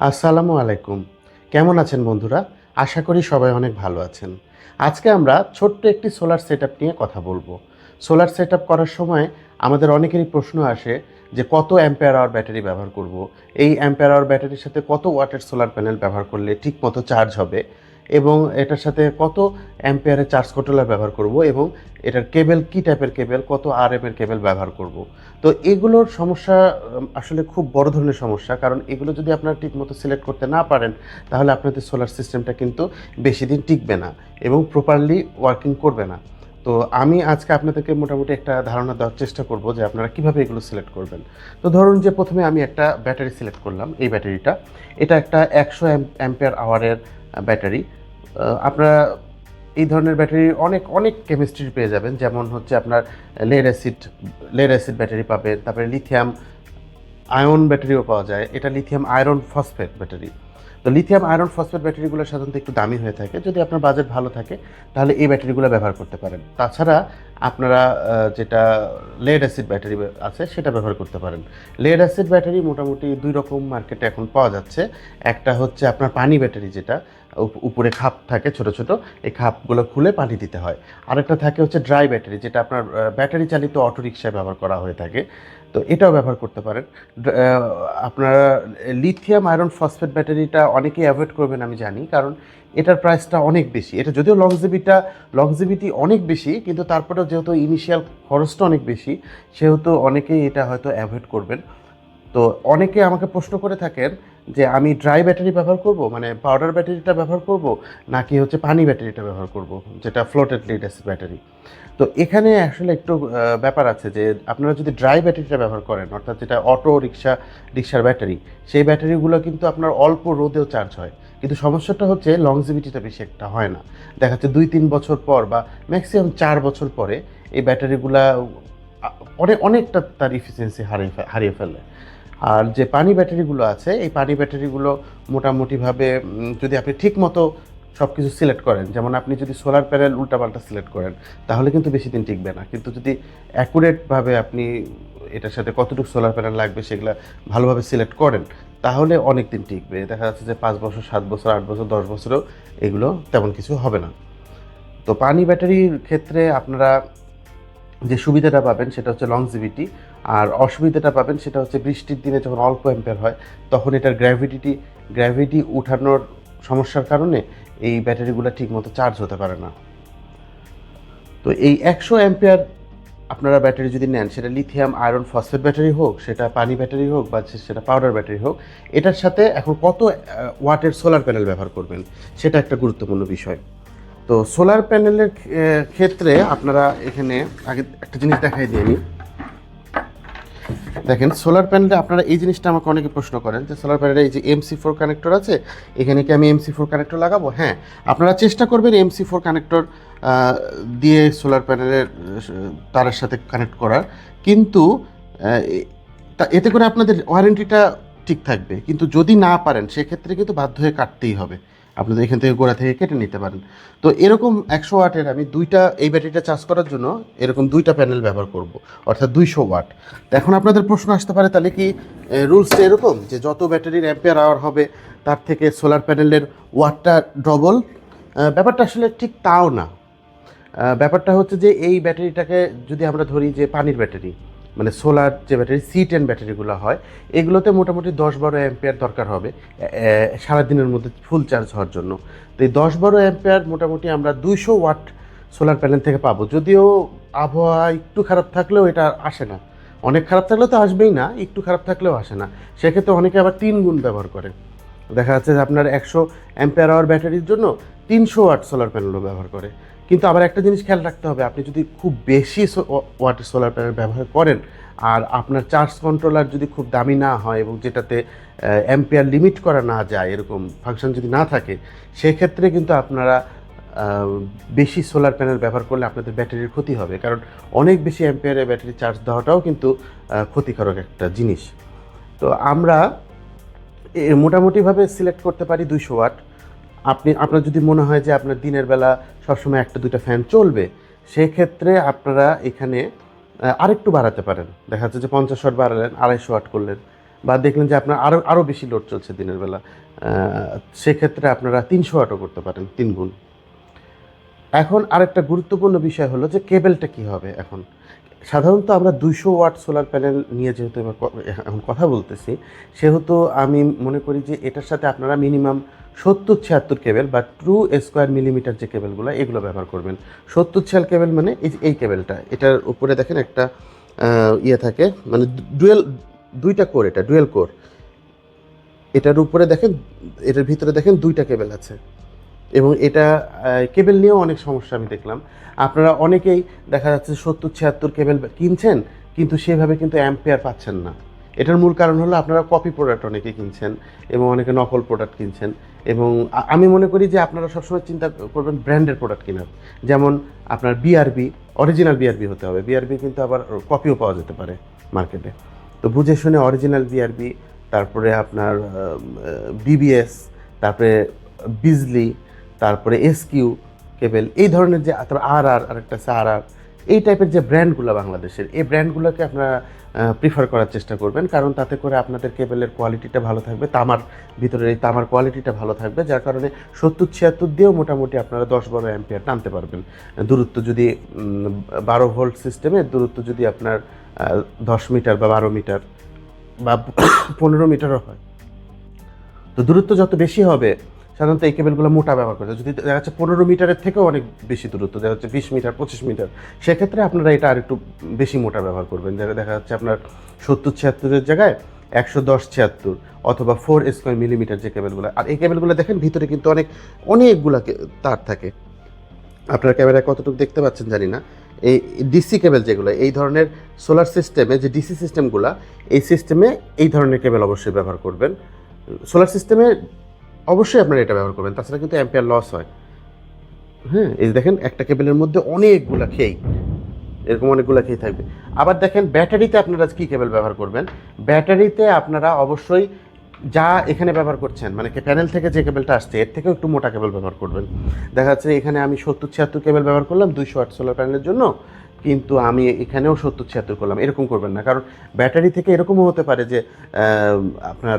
আসসালামু আলাইকুম। কেমন আছেন বন্ধুরা? আশা করি সবাই অনেক ভালো আছেন। আজকে আমরা ছোট্ট একটি সোলার সেট নিয়ে কথা বলব। সোলার সেট করার সময় আমাদের অনেকেরই প্রশ্ন আসে যে কত অ্যাম্পেয়ার আওয়ার ব্যাটারি ব্যবহার করব? এই অ্যাম্পেয়ার আওয়ার ব্যাটারির সাথে কত ওয়াটের সোলার প্যানেল ব্যবহার করলে ঠিক মতো চার্জ হবে? এবং এটার সাথে কত অ্যাম্পেয়ারের চার্জ কন্ট্রোলার ব্যবহার করব এবং এটার কেবেল কি টাইপের কেবেল কত আর এর কেবল ব্যবহার করব। তো এগুলোর সমস্যা আসলে খুব বড় ধরনের সমস্যা, কারণ এগুলো যদি আপনারা ঠিকমতো সিলেক্ট করতে না পারেন, তাহলে আপনাদের সোলার সিস্টেমটা কিন্তু বেশি দিন টিকবে না এবং প্রপারলি ওয়ার্কিং করবে না। তো আমি আজকে আপনাদেরকে মোটামুটি একটা ধারণা দেওয়ার চেষ্টা করব যে আপনারা কীভাবে এগুলো সিলেক্ট করবেন। তো ধরুন যে প্রথমে আমি একটা ব্যাটারি সিলেক্ট করলাম, এই ব্যাটারিটা এটা একটা একশো অ্যাম্পিয়ার আওয়ারের ব্যাটারি। আপনারা এই ধরনের ব্যাটারি অনেক অনেক কেমিস্ট্রি পেয়ে যাবেন। যেমন হচ্ছে আপনার lead acid lead acid battery পাবেন, তারপরে লিথিয়াম আয়ন ব্যাটারিও পাওয়া যায়। এটা লিথিয়াম আয়রন ফসফেট ব্যাটারি। তো লিথিয়াম আয়রন ফসফেট ব্যাটারিগুলো সাধারণত একটু দামি হয়ে থাকে। যদি আপনার বাজেট ভালো থাকে, তাহলে এই ব্যাটারিগুলো ব্যবহার করতে পারেন। তাছাড়া আপনারা যেটা লেড অ্যাসিড ব্যাটারি আছে, সেটা ব্যবহার করতে পারেন। লেড অ্যাসিড ব্যাটারি মোটামুটি দুই রকম মার্কেটে এখন পাওয়া যাচ্ছে। একটা হচ্ছে আপনার পানি ব্যাটারি যেটা। উপরে খাপ থাকে, ছোট ছোট, এই খাপগুলো খুলে পানি দিতে হয়। আরেকটা থাকে হচ্ছে ড্রাই ব্যাটারি যেটা আপনার ব্যাটারি চালিত অটো রিক্সায় ব্যবহার করা হয়ে থাকে। তো এটাও ব্যবহার করতে পারেন। আপনারা লিথিয়াম আয়রন ফসফেট ব্যাটারিটা অনেকেই অ্যাভয়েড করবেন, আমি জানি, কারণ এটার প্রাইসটা অনেক বেশি। এটা যদিও লংজিবিটা লংজিবিটি অনেক বেশি, কিন্তু তারপরেও যেহেতু ইনিশিয়াল খরচটা অনেক বেশি, সেহেতু অনেকেই এটা হয়তো অ্যাভয়েড করবেন। তো অনেকে আমাকে প্রশ্ন করে থাকেন যে আমি ড্রাই ব্যাটারি ব্যবহার করব? মানে পাউডার ব্যাটারিটা ব্যবহার করব? নাকি হচ্ছে পানি ব্যাটারিটা ব্যবহার করব? যেটা ফ্লোটেড লিড অ্যাসিড ব্যাটারি তো এখানে আসলে একটু ব্যাপার আছে যে আপনারা যদি ড্রাই ব্যাটারিটা ব্যবহার করেন, অর্থাৎ যেটা অটো রিক্সা রিক্সার ব্যাটারি সেই ব্যাটারিগুলো কিন্তু আপনার অল্প রোদেও চার্জ হয়। কিন্তু সমস্যাটা হচ্ছে লংজিভিটিটা বেশি একটা হয় না। দেখা যাচ্ছে দুই, তিন বছর পর বা ম্যাক্সিমাম চার বছর পরে এই ব্যাটারিগুলা অনেক অনেকটা তার ইফিসিয়েন্সি হারিয়ে হারিয়ে ফেলে। আর যে পানি ব্যাটারিগুলো আছে, এই পানি ব্যাটারিগুলো মোটামুটিভাবে যদি আপনি ঠিক মতো সব কিছু সিলেক্ট করেন, যেমন আপনি যদি সোলার প্যানেল উল্টাপাল্টা সিলেক্ট করেন, তাহলে কিন্তু বেশি দিন টিকবে না। কিন্তু যদি অ্যাকুরেটভাবে আপনি এটার সাথে কতটুকু সোলার প্যানেল লাগবে সেগুলো ভালোভাবে সিলেক্ট করেন, তাহলে অনেক দিন টিকবে। দেখা যাচ্ছে যে পাঁচ বছর, সাত বছর, আট বছর, দশ বছরেও এগুলো তেমন কিছু হবে না। তো পানি ব্যাটারির ক্ষেত্রে আপনারা যে সুবিধাটা পাবেন সেটা হচ্ছে লংজিভিটি আর অসুবিধাটা পাবেন সেটা হচ্ছে বৃষ্টির দিনে যখন অল্প অ্যাম্পেয়ার হয়, তখন এটার গ্র্যাভিটিটি গ্র্যাভিটি উঠানোর সমস্যার কারণে এই ব্যাটারিগুলো ঠিকমতো চার্জ হতে পারে না। তো এই একশো অ্যাম্পেয়ার আপনারা ব্যাটারি যদি নেন, সেটা লিথিয়াম আয়রন ফসফেট ব্যাটারি হোক, সেটা পানি ব্যাটারি হোক বা সেটা পাউডার ব্যাটারি হোক, এটার সাথে এখন কত ওয়াটের সোলার প্যানেল ব্যবহার করবেন, সেটা একটা গুরুত্বপূর্ণ বিষয়। তো সোলার প্যানেলের ক্ষেত্রে আপনারা এখানে আগে একটা জিনিস দেখাই দিই আমি। দেখেন সোলার প্যানেলে আপনারা এই জিনিসটা আমাকে অনেকে প্রশ্ন করেন যে সোলার প্যানেলে এই যে এমসি ফোর কানেক্টর আছে, এখানে কি আমি এমসি ফোর কানেক্টর লাগাবো? হ্যাঁ আপনারা চেষ্টা করবেন এমসি ফোর কানেক্টর দিয়ে সোলার প্যানেলের তারের সাথে কানেক্ট করার। কিন্তু এতে করে আপনাদের ওয়ারেন্টিটা ঠিক থাকবে। কিন্তু যদি না পারেন, সেক্ষেত্রে কিন্তু বাধ্য হয়ে কাটতেই হবে। আপনাদের এখান থেকে গোড়া থেকে কেটে নিতে পারেন। তো এরকম একশো ওয়াটের আমি দুইটা, এই ব্যাটারিটা চার্জ করার জন্য এরকম দুইটা প্যানেল ব্যবহার করব, অর্থাৎ দুইশো ওয়াট। তো এখন আপনাদের প্রশ্ন আসতে পারে, তাহলে কি রুলসটা এরকম যে যত ব্যাটারির অ্যাম্পিয়ার আওয়ার হবে, তার থেকে সোলার প্যানেলের ওয়াটটা ডবল ব্যাপারটা আসলে ঠিক তাও না। ব্যাপারটা হচ্ছে যে এই ব্যাটারিটাকে যদি আমরা ধরি যে পানির ব্যাটারি মানে সোলার যে ব্যাটারি সি টেন ব্যাটারিগুলো হয়, এগুলোতে মোটামুটি দশ বারো অ্যাম্পিয়ার দরকার হবে সারাদিনের মধ্যে ফুল চার্জ হওয়ার জন্য। তো এই দশ বারো অ্যাম্পিয়ার মোটামুটি আমরা দুইশো ওয়াট সোলার প্যানেল থেকে পাবো। যদিও আবহাওয়া একটু খারাপ থাকলেও এটা আসে না। অনেক খারাপ থাকলেও তো আসবেই না, একটু খারাপ থাকলেও আসে না। সেক্ষেত্রে অনেকে আবার তিন গুণ ব্যবহার করে। দেখা যাচ্ছে যে আপনার একশো অ্যাম্পিয়ার আওয়ার ব্যাটারির জন্য তিনশো ওয়াট সোলার প্যানেলও ব্যবহার করে। কিন্তু আবার একটা জিনিস খেয়াল রাখতে হবে, আপনি যদি খুব বেশি ওয়াটের সোলার প্যানেল ব্যবহার করেন, আর আপনার চার্জ কন্ট্রোলার যদি খুব দামি না হয় এবং যেটাতে অ্যাম্পিয়ার লিমিট করা না যায়, এরকম ফাংশন যদি না থাকে, সেক্ষেত্রে কিন্তু আপনারা বেশি সোলার প্যানেল ব্যবহার করলে আপনাদের ব্যাটারির ক্ষতি হবে। কারণ অনেক বেশি অ্যাম্পিয়ারের ব্যাটারি চার্জ দেওয়াটাও কিন্তু ক্ষতিকারক একটা জিনিস। তো আমরা মোটামুটিভাবে সিলেক্ট করতে পারি দুইশো ওয়াট আপনি, আপনার যদি মনে হয় যে আপনার দিনের বেলা সবসময় একটা, দুইটা ফ্যান চলবে। সেক্ষেত্রে আপনারা এখানে আরেকটু বাড়াতে পারেন। দেখা যাচ্ছে যে পঞ্চাশ ওয়াট বাড়ালেন, আড়াইশো ওয়াট করলেন। বা দেখলেন যে আপনার আরও আরও বেশি লোড চলছে দিনের বেলা। সেক্ষেত্রে আপনারা তিনশো ওয়াটও করতে পারেন, তিন গুণ। এখন আরেকটা গুরুত্বপূর্ণ বিষয় হলো যে কেবেলটা কি হবে এখন? সাধারণত আমরা দুইশো ওয়াট সোলার প্যানেল নিয়ে যেহেতু এবার এখন কথা বলতেছি, সেহেতু আমি মনে করি যে এটার সাথে আপনারা মিনিমাম সত্তর ছিয়াত্তর কেবেল বা ট্রু স্কোয়ার মিলিমিটার যে কেবেলগুলো, এগুলো ব্যবহার করবেন। সত্তর ছিয়াল কেবেল মানে এই কেবেলটা, এটার উপরে দেখেন একটা ইয়ে থাকে মানে ডুয়েল দুইটা কোর এটা ডুয়েল কোর এটার উপরে দেখেন, এটার ভিতরে দেখেন দুইটা কেবেল আছে। এবং এটা কেবেল নিয়েও অনেক সমস্যা আমি দেখলাম। আপনারা অনেকেই দেখা যাচ্ছে সত্তর ছিয়াত্তর কেবেল কিনছেন, কিন্তু সেভাবে কিন্তু অ্যাম্পেয়ার পাচ্ছেন না। এটার মূল কারণ হলো আপনারা কপি প্রোডাক্ট অনেকে কিনছেন এবং অনেকে নকল প্রোডাক্ট কিনছেন। এবং আমি মনে করি যে আপনারা সবসময় চিন্তা করবেন ব্র্যান্ডের প্রোডাক্ট কেনার। যেমন আপনার বিআরবি অরিজিনাল বিআরবি হতে হবে। বিআরবি কিন্তু আবার কপিও পাওয়া যেতে পারে মার্কেটে তো বুঝে শুনে অরিজিনাল বিআরবি তারপরে আপনার বিবিএস তারপরে বিজলি তারপরে এসকিউ কেবেল এই ধরনের যে, তারপর আর আর আরেকটা আছে আর আর এই টাইপের যে ব্র্যান্ডগুলো বাংলাদেশের, এই ব্র্যান্ডগুলোকে আপনারা প্রিফার করার চেষ্টা করবেন। কারণ তাতে করে আপনাদের কেবেলের কোয়ালিটিটা ভালো থাকবে, তামার ভিতরের এই তামার কোয়ালিটিটা ভালো থাকবে, যার কারণে সত্তর ছিয়াত্তর দিয়েও মোটামুটি আপনারা দশ বারো অ্যাম্পিয়ার টানতে পারবেন। দূরত্ব যদি বারো ভোল্ট সিস্টেমে দূরত্ব যদি আপনার দশ মিটার বা বারো মিটার বা পনেরো মিটারও হয়। তো দূরত্ব যত বেশি হবে সাধারণত এই কেবেলগুলো মোটা ব্যবহার হয়। যদি দেখা যাচ্ছে পনেরো মিটারের থেকেও অনেক বেশি দূরত্ব, দেখা যাচ্ছে বিশ মিটার, পঁচিশ মিটার, সেক্ষেত্রে আপনারা এটা আর একটু বেশি মোটা ব্যবহার করবেন। যেটা দেখা যাচ্ছে আপনার সত্তর ছিয়াত্তরের জায়গায় একশো দশ ছিয়াত্তর অথবা ফোর স্কোয়ার মিলিমিটার যে কেবেলগুলো। আর এই কেবেলগুলো দেখেন, ভিতরে কিন্তু অনেক, অনেকগুলা তার থাকে। আপনার ক্যামেরায় কতটুকু দেখতে পাচ্ছেন জানি না। এই ডিসি কেবেল যেগুলো, এই ধরনের সোলার সিস্টেমে যে ডিসি সিস্টেমগুলো এই সিস্টেমে এই ধরনের কেবেল অবশ্যই ব্যবহার করবেন। সোলার সিস্টেমে অবশ্যই আপনারা এটা ব্যবহার করবেন। তাছাড়া কিন্তু অ্যাম্পিয়ার লস হয়। হ্যাঁ এই দেখেন, একটা কেবেলের মধ্যে অনেকগুলো খেই। এরকম অনেকগুলো খেয়ে থাকবে। আবার দেখেন, ব্যাটারিতে আপনারা কী কেবল ব্যবহার করবেন? ব্যাটারিতে আপনারা অবশ্যই যা এখানে ব্যবহার করছেন মানে প্যানেল থেকে যে কেবলটা আসছে, এর থেকেও একটু মোটা কেবল ব্যবহার করবেন। দেখা যাচ্ছে এখানে আমি সত্তর ছিয়াত্তর কেবল ব্যবহার করলাম, দুইশো আট সোলার প্যানেলের জন্য, কিন্তু আমি এখানেও সত্তর ছিয়াত্তর করলাম। এরকম করবেন না, কারণ ব্যাটারি থেকে এরকমও হতে পারে যে আপনার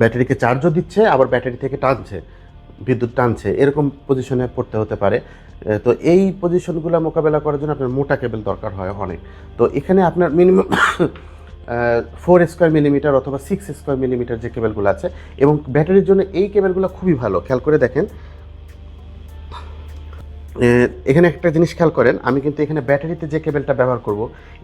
ব্যাটারিকে চার্জও দিচ্ছে, আবার ব্যাটারি থেকে টানছে, বিদ্যুৎ টানছে, এরকম পজিশনে পড়তে হতে পারে। তো এই পজিশনগুলো মোকাবেলা করার জন্য আপনার মোটা কেবল দরকার হয় অনেক। তো এখানে আপনার মিনিমাম ফোর স্কোয়ার মিলিমিটার অথবা সিক্স স্কোয়ার মিলিমিটার যে কেবেলগুলো আছে, এবং ব্যাটারির জন্য এই কেবেলগুলো খুবই ভালো। খেয়াল করে দেখেন এখানে একটা জিনিস খেয়াল করেন, আমি কিন্তু এখানে ব্যাটারিতে যে কেবেলটা ব্যবহার করব,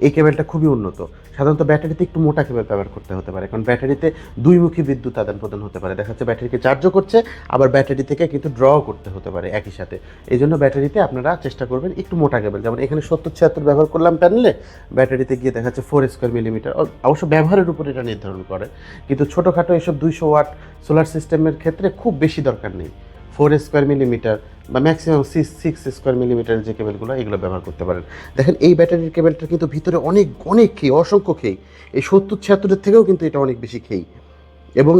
এই কেবেলটা খুবই উন্নত। সাধারণত ব্যাটারিতে একটু মোটা কেবেল ব্যবহার করতে হতে পারে, কারণ ব্যাটারিতে দুইমুখী বিদ্যুৎ আদান প্রদান হতে পারে। দেখা যাচ্ছে ব্যাটারিকে চার্জও করছে, আবার ব্যাটারি থেকে কিন্তু ড্রও করতে হতে পারে একই সাথে। এই জন্য ব্যাটারিতে আপনারা চেষ্টা করবেন একটু মোটা কেবেল। যেমন এখানে সত্তর ছিয়াত্তর ব্যবহার করলাম প্যানেলে, ব্যাটারিতে গিয়ে দেখা যাচ্ছে ফোর স্কোয়ার মিলিমিটার। অবশ্য ব্যবহারের উপর এটা নির্ধারণ করে, কিন্তু ছোটোখাটো এসব দুইশো ওয়াট সোলার সিস্টেমের ক্ষেত্রে খুব বেশি দরকার নেই। ফোর স্কোয়ার মিলিমিটার বা maximum six six square millimetre যে কেবলগুলো, এগুলো ব্যবহার করতে পারেন। দেখেন, এই ব্যাটারির কেবলটা কিন্তু ভিতরে অনেক অনেক খেই অসংখ্য খেই এই সত্তর, ছিয়াত্তরের থেকেও কিন্তু এটা অনেক বেশি খেই এবং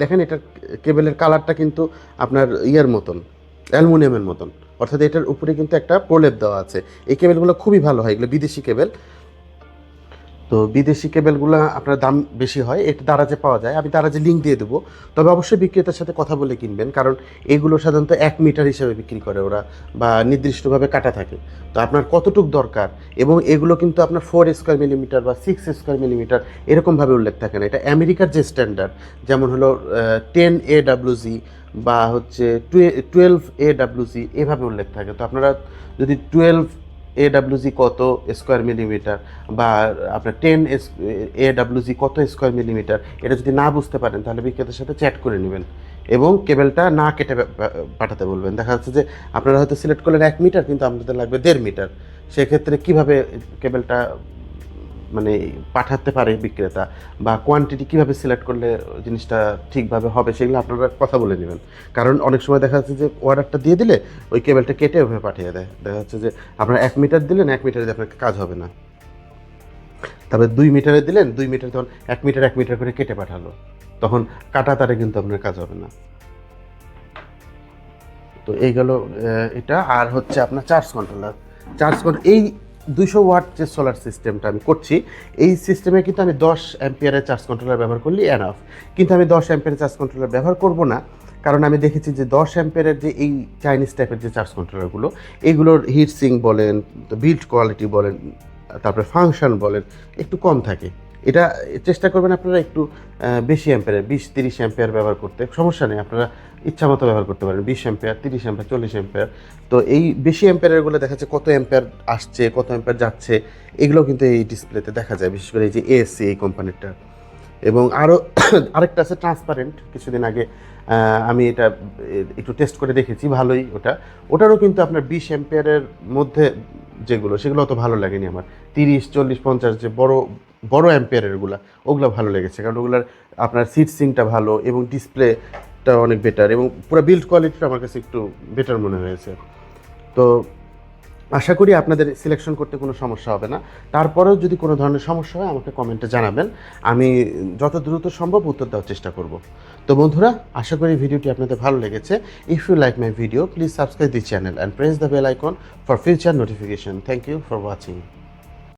দেখেন এটার কেবলের কালারটা কিন্তু আপনার ইয়ের মতন, অ্যালুমিনিয়ামের মতন। অর্থাৎ এটার উপরে কিন্তু একটা প্রলেপ দেওয়া আছে। এই কেবলগুলো খুবই ভালো হয়, এগুলো বিদেশি কেবল। তো বিদেশি কেবলগুলো আপনার দাম বেশি হয় এটা দারাজে পাওয়া যায়। আমি দারাজে লিঙ্ক দিয়ে দেবো। তবে অবশ্যই বিক্রেতার সাথে কথা বলে কিনবেন, কারণ এগুলো সাধারণত এক মিটার হিসেবে বিক্রি করে ওরা, বা নির্দিষ্টভাবে কাটা থাকে। তো আপনার কতটুক দরকার? এবং এগুলো কিন্তু আপনার ফোর স্কোয়ার মিলিমিটার বা সিক্স স্কোয়ার মিলিমিটার এরকমভাবে উল্লেখ থাকে না। এটা আমেরিকার যে স্ট্যান্ডার্ড যেমন হলো টেন এ ডাব্লিউজি বা হচ্ছে টুয়ে টুয়েলভ এ ডাব্লিউজি এভাবে উল্লেখ থাকে। তো আপনারা যদি টুয়েলভ এ ডাব্লিউজি কত স্কোয়ার মিলিমিটার বা আপনার টেন এ ডাব্লিউজি কত স্কোয়ার মিলিমিটার এটা যদি না বুঝতে পারেন, তাহলে বিক্রেতার সাথে চ্যাট করে নেবেন এবং কেবেলটা না কেটে পাঠাতে বলবেন। দেখা যাচ্ছে যে আপনারা হয়তো সিলেক্ট করলেন এক মিটার কিন্তু আপনাদের লাগবে দেড় মিটার সেক্ষেত্রে কীভাবে কেবেলটা মানে পাঠাতে পারে বিক্রেতা বা কোয়ান্টিটি কীভাবে সিলেক্ট করলে জিনিসটা ঠিকভাবে হবে সেগুলো আপনারা কথা বলে নেবেন। কারণ অনেক সময় দেখা যাচ্ছে যে অর্ডারটা দিয়ে দিলে ওই কেবেলটা কেটে ওভাবে পাঠিয়ে দেয়। দেখা যাচ্ছে যে আপনারা এক মিটার দিলেন, এক মিটারে আপনার কাজ হবে না। তারপরে দুই মিটারে দিলেন, দুই মিটার তখন এক মিটার এক মিটার করে কেটে পাঠালো। তখন কাটা তারে কিন্তু আপনার কাজ হবে না। তো এই গেল এটা। আর হচ্ছে আপনার চার্জ কন্ট্রোলার চার্জ কন্ট্রোল এই দুইশো ওয়াট যে সোলার সিস্টেমটা আমি করছি, এই সিস্টেমে কিন্তু আমি দশ অ্যাম্পিয়ারের চার্জ কন্ট্রোলার ব্যবহার করলি অ্যানাফ কিন্তু আমি দশ অ্যাম্পিয়ারের চার্জ কন্ট্রোলার ব্যবহার করব না, কারণ আমি দেখেছি যে দশ অ্যাম্পিয়ারের যে এই চাইনিজ টাইপের যে চার্জ কন্ট্রোলারগুলো এগুলোর হিট সিং বলেন বিল্ড কোয়ালিটি বলেন, তারপরে ফাংশন বলেন, একটু কম থাকে। এটা চেষ্টা করবেন আপনারা একটু বেশি অ্যাম্পিয়ারের বিশ তিরিশ অ্যাম্পিয়ার ব্যবহার করতে। সমস্যা নেই, আপনারা ইচ্ছা মতো ব্যবহার করতে পারেন। বিশ অ্যাম্পিয়ার তিরিশ অ্যাম্পিয়ার চল্লিশ অ্যাম্পিয়ার তো এই বেশি অ্যাম্পিয়ারেরগুলো দেখা যাচ্ছে কত অ্যাম্পিয়ার আসছে, কত অ্যাম্পিয়ার যাচ্ছে এগুলো কিন্তু এই ডিসপ্লেতে দেখা যায়, বিশেষ করে এই যে এএসসি এই কোম্পানিটা এবং আরও আরেকটা আছে ট্রান্সপারেন্ট কিছুদিন আগে আমি এটা একটু টেস্ট করে দেখেছি, ভালোই ওটা। ওটারও কিন্তু আপনার বিশ অ্যাম্পিয়ারের মধ্যে যেগুলো, সেগুলো অত ভালো লাগেনি আমার। তিরিশ, চল্লিশ, পঞ্চাশ, যে বড় বড় অ্যাম্পিয়ারেরগুলো ওগুলো ভালো লেগেছে, কারণ ওগুলোর আপনার সিট সিংটা ভালো এবং ডিসপ্লেটা অনেক বেটার এবং পুরো বিল্ড কোয়ালিটিটা আমার কাছে একটু বেটার মনে হয়েছে। তো আশা করি আপনাদের সিলেকশন করতে কোনো সমস্যা হবে না। তারপরেও যদি কোনো ধরনের সমস্যা হয়, আমাকে কমেন্টে জানাবেন। আমি যত দ্রুত সম্ভব উত্তর দেওয়ার চেষ্টা করব। তো বন্ধুরা, আশা করি ভিডিওটি আপনাদের ভালো লেগেছে। If you like my video please subscribe the channel and press the bell icon for future notification thank you for watching